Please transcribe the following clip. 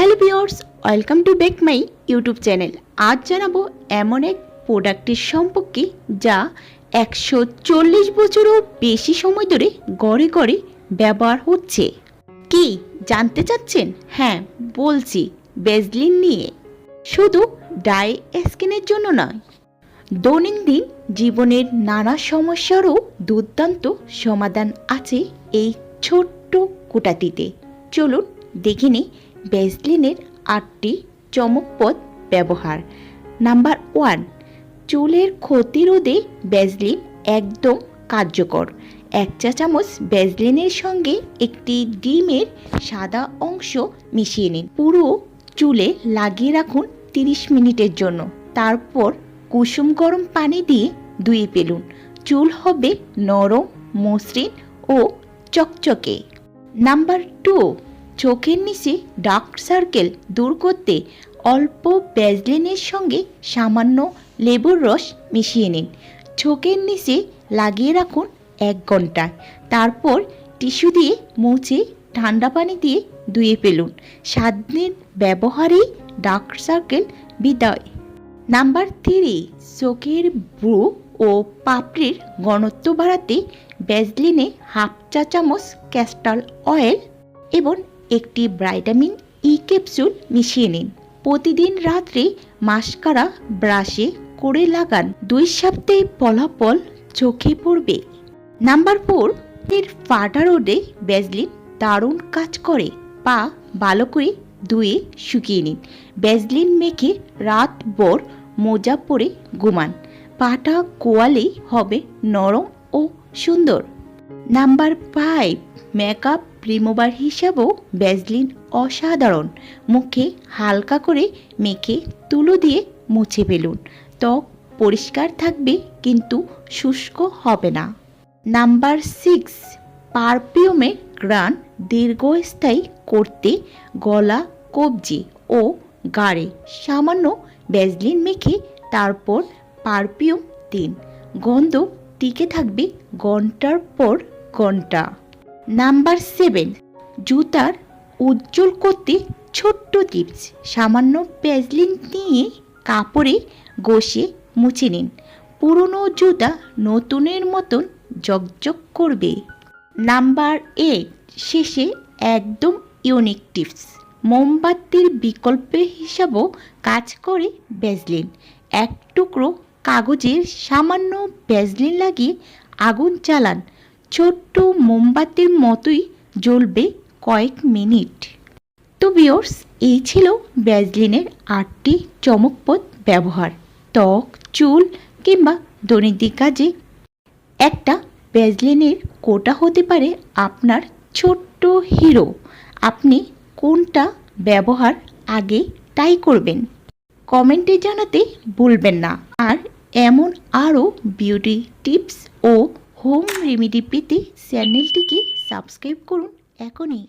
Hello viewers welcome to back my YouTube channel. আজ জানাব এমন এক প্রোডাক্টের সম্পর্কে যা একশো চল্লিশ বছরও বেশি সময় ধরে গড়ে গড়ে ব্যবহার হচ্ছে। কি, জানতে চাচ্ছেন? হ্যাঁ বলছি, বেজলিন নিয়ে। শুধু ডাই স্কিনের জন্য নয়, দৈনন্দিন জীবনের নানা সমস্যারও দুর্দান্ত সমাধান আছে এই ছোট্ট কোটাটিতে। চলুন দেখে নিই বেসলিনের আটটি চমকপদ ব্যবহার। নাম্বার ওয়ান, চুলের ক্ষতি রোধে বেজলিন একদম কার্যকর। এক চা চামচ বেজলিনের সঙ্গে একটি ডিমের সাদা অংশ মিশিয়ে নিন। পুরো চুলে লাগিয়ে রাখুন তিরিশ মিনিটের জন্য। তারপর কুসুম গরম পানি দিয়ে ধুয়ে ফেলুন। চুল হবে নরম, মসৃণ ও চকচকে। নাম্বার টু চোখের নিচে ডার্ক সার্কেল দূর করতে অল্প ব্যাজলিনের সঙ্গে সামান্য লেবুর রস মিশিয়ে নিন। চোখের নিচে লাগিয়ে রাখুন এক ঘন্টায় তারপর টিস্যু দিয়ে মুছে ঠান্ডা পানি দিয়ে ধুয়ে ফেলুন। সাত দিন ব্যবহারেই ডার্ক সার্কেল বিদায়। নাম্বার থ্রি, চোখের ব্রু ও পাপড়ির ঘনত্ব বাড়াতে ব্যাজলিনে হাফ চা চামচ ক্যাস্টাল অয়েল এবং একটি ব্রাইটামিন ই ক্যাপসুল মিশিয়ে নিন। প্রতিদিন রাত্রে মাস্কারা ব্রাশে করে লাগান। দুই সপ্তাহে ফলাফল চোখে পড়বে। নাম্বার ফোর, এর ফাটা রোডে ব্যাজলিন দারুণ কাজ করে। পা ভালো করে ধুয়ে শুকিয়ে নিন। ব্যাজলিন মেখে রাতভর মোজা পরে ঘুমান। পাটা কোয়ালেই হবে নরম ও সুন্দর। নাম্বার ফাইভ মেকআপ রিমুভার হিসাবেও ব্যাজলিন অসাধারণ। মুখে হালকা করে মেখে তুলো দিয়ে মুছে ফেলুন। ত্বক পরিষ্কার থাকবে, কিন্তু শুষ্ক হবে না। নাম্বার সিক্স পারফিউমের গ্রান দীর্ঘস্থায়ী করতে গলা, কবজি ও গাড়ে সামান্য ব্যাজলিন মেখে তারপর পারফিউম দিন। গন্ধ টিকে থাকবে ঘণ্টার পর ঘণ্টা। নাম্বার সেভেন, জুতার উজ্জ্বল করতে ছোট্ট টিপস। সামান্য ব্যাজলিন নিয়ে কাপড়ে ঘষে মুছে নিন। পুরনো জুতা নতুনের মতন জকজক করবে। নাম্বার এইট, শেষে একদম ইউনিক টিপস। মোমবাতির বিকল্প হিসাবেও কাজ করে ব্যাজলিন এক টুকরো কাগজের সামান্য ব্যাজলিন লাগিয়ে আগুন চালান। ছোট্ট মোমবাতির মতোই জ্বলবে কয়েক মিনিট। তো বিয়র্স এই ছিল ব্যাজলিনের আটটি চমকপদ ব্যবহার। ত্বক, চুল কিংবা দৈনন্দিন কাজে। একটা ব্যাজলিনের কোটা হতে পারে আপনার ছোট্ট হিরো। আপনি কোনটা ব্যবহার আগে ট্রাই করবেন? কমেন্টে জানাতে ভুলবেন না। আর এমন আরও বিউটি টিপস হোম রেমেডি পেতে চ্যানেলটিকে সাবস্ক্রাইব করুন এখনই।